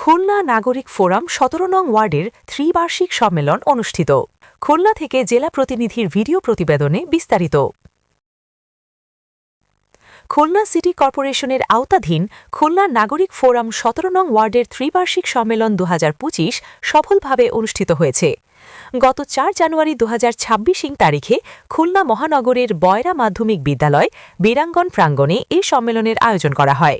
খুলনা নাগরিক ফোরাম সতেরো নং ওয়ার্ডের ত্রিবার্ষিক সম্মেলন অনুষ্ঠিত। খুলনা থেকে জেলা প্রতিনিধির ভিডিও প্রতিবেদনে বিস্তারিত। খুলনা সিটি কর্পোরেশনের আওতাধীন খুলনা নাগরিক ফোরাম সতেরো নং ওয়ার্ডের ত্রিবার্ষিক সম্মেলন দু হাজার পঁচিশ সফলভাবে অনুষ্ঠিত হয়েছে। গত চার জানুয়ারি ছাব্বিশ ইং তারিখে খুলনা মহানগরের বয়রা মাধ্যমিক বিদ্যালয়, বীরাঙ্গন প্রাঙ্গণে এই সম্মেলনের আয়োজন করা হয়।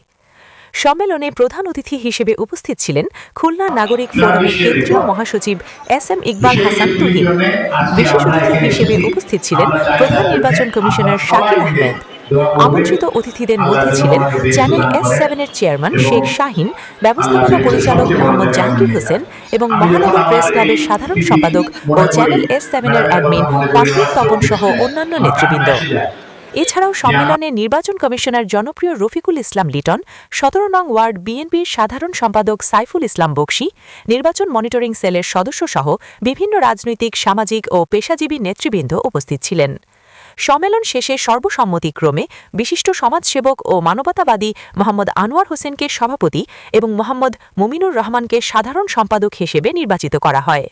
সম্মেলনে প্রধান অতিথি হিসেবে উপস্থিত ছিলেন খুলনা নাগরিক ফোরামের কেন্দ্রীয় মহাসচিব এস এম ইকবাল হাসান তুহিন। বিশেষ অতিথি হিসেবে উপস্থিত ছিলেন প্রধান নির্বাচন কমিশনার শাকিল আহমেদ। আমন্ত্রিত অতিথিদের মধ্যে ছিলেন চ্যানেল এস সেভেনের চেয়ারম্যান শেখ শাহিন ব্যবস্থাপনা পরিচালক মোহাম্মদ জাহাঙ্গীর হোসেন এবং মহানগর প্রেস ক্লাবের সাধারণ সম্পাদক ও চ্যানেল এস সেভেনের অ্যাডমিন পারভীন তপন সহ অন্যান্য নেতৃবৃন্দ। এছাড়াও সম্মেলনে নির্বাচন কমিশনার জনপ্রিয় রফিকুল ইসলাম লিটন সতেরো নং ওয়ার্ড বিএনপির সাধারণ সম্পাদক সাইফুল ইসলাম বকশি নির্বাচন মনিটরিং সেলের সদস্য সহ বিভিন্ন রাজনৈতিক সামাজিক ও পেশাজীবী নেতৃবৃন্দ উপস্থিত ছিলেন। সম্মেলন শেষে সর্বসম্মতিক্রমে বিশিষ্ট সমাজসেবক ও মানবতাবাদী মোহাম্মদ আনোয়ার হোসেনকে সভাপতি এবং মোহাম্মদ মুমিনুর রহমানকে সাধারণ সম্পাদক হিসেবে নির্বাচিত করা হয়।